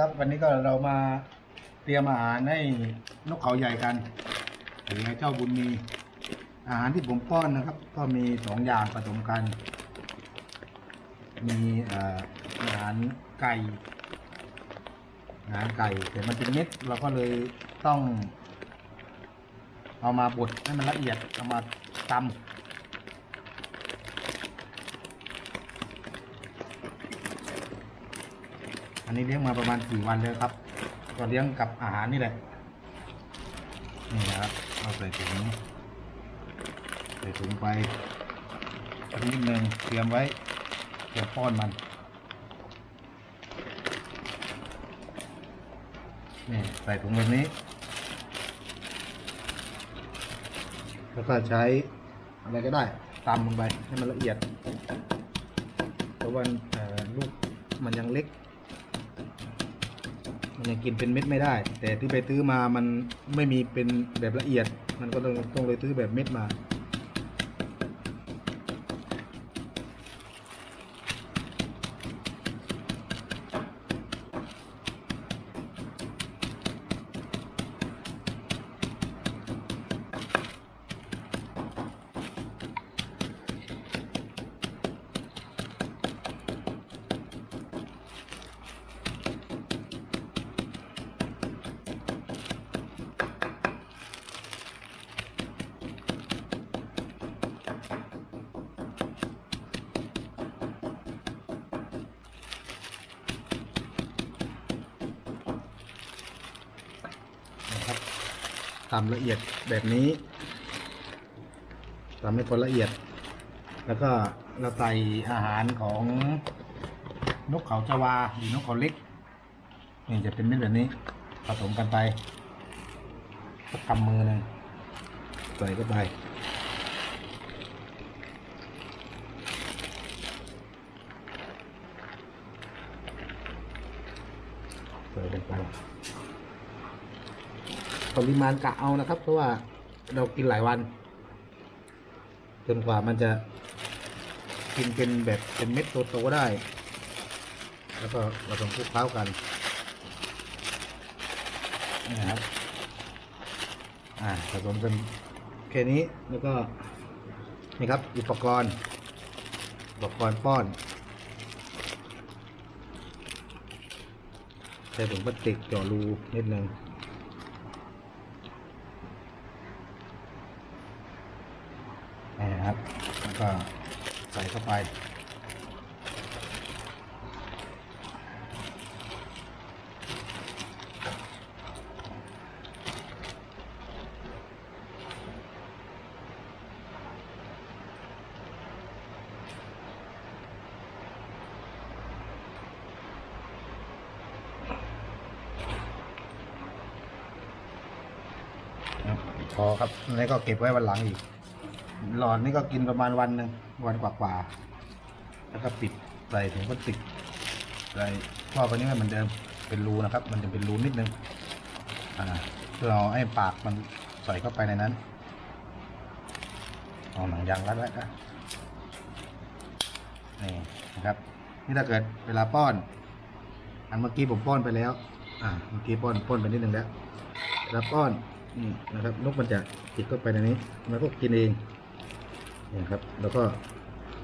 ครับวันนี้ก็เรามาเตรียมอาหารให้นกเขาใหญ่กันหรือให้เจ้าบุญมี อาหารที่ผมป้อนนะครับ ก็มีสองอย่างผสมกัน มีเอ่ออาหารไก่อาหารไก่แต่มันเป็นเม็ดเราก็เลยต้อง เอามาบดให้มันละเอียดเอามาตำ อันนี้เลี้ยงมาประมาณสี่วันเลยครับ ก็เลี้ยงกับอาหารนี่แหละ นี่นะครับเอาใส่ถุงใส่ถุงไปนิดนึงเตรียมไว้เตรียมป้อนมัน นี่ใส่ถุงแบบนี้ แล้วก็ใช้อะไรก็ได้ตำลงไปให้มันละเอียดเพราะว่าลูกมันยังเล็ก มันยังกินเป็นเม็ดไม่ได้ แต่ที่ไปซื้อมามันไม่มีเป็นแบบละเอียด มันก็ต้องต้องเลยซื้อแบบเม็ดมา ตำละเอียดแบบนี้ตำให้พอละเอียด แล้วก็เราใส่อาหารของนกเขาจาวาหรือนกเขาเล็กนี่จะเป็นเม็ดแบบนี้ผสมกันไปสักกำมือหนึ่งใส่เข้าไปใส่ลงไป ปริมาณกะเอานะครับ เพราะว่าเรากินหลายวัน จนกว่ามันจะกินเป็นแบบเป็นเม็ดโตๆได้ แล้วก็เราต้องคลุกเคล้ากันนี่นะครับอ่าผสมกันแค่นี้แล้วก็นี่ครับอุปกรณ์อุปกรณ์ป้อนใช้ถุงพลาสติกเจาะรูนิดนึง นี่นะครับแล้วก็ใส่เข้าไป พอครับอันนี้ก็เก็บไว้วันหลังอีก หลอดนี่ก็กินประมาณวันหนึ่งวันกว่าๆแล้วก็ปิดใส่ถุงพลาสติกใส่ครอไว้นี่ให้เหมือนเดิมเป็นรูนะครับ มันจะเป็นรูนิดนึงอ่าเพื่อเอาให้ปากมันใส่เข้าไปในนั้นเอาหนังยางรัดไว้นะนี่นะครับ นี่ถ้าเกิดเวลาป้อน อันเมื่อกี้ผมป้อนไปแล้ว อ่าเมื่อกี้ป้อนป้อนไปนิดนึงแล้วเวลาป้อนนี่นะครับนกมันจะติดเข้าไปในนี้ มันก็กินเอง นี่ครับ แล้วก็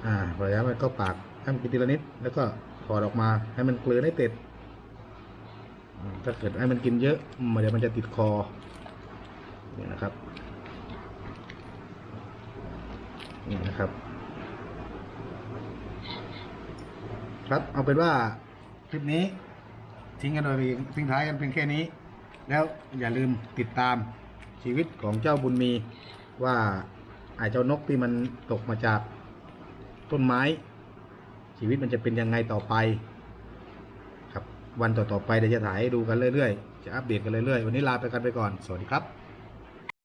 อ่าพอแล้วมันก็ปากให้มันกินทีละนิด แล้วก็ถอดออกมาให้มันเกลือให้ต็ดถ้าเกิดให้มันกินเยอะมันเดี๋ยวมันจะติดคอนี่นะครับนี่นะครับ ครับเอาเป็นว่าคลิปนี้ทิ้งกันโดยทิ้งท้ายกันเพียงแค่นี้ แล้วอย่าลืมติดตามชีวิตของเจ้าบุญมีว่า ไอ้เจ้านกที่มันตกมาจากต้นไม้ ชีวิตมันจะเป็นยังไงต่อไป ครับวันต่อๆไปเดี๋ยวจะถ่ายให้ดูกันเรื่อยๆ จะอัปเดตกันเรื่อยๆ วันนี้ลาไปกันไปก่อน สวัสดีครับ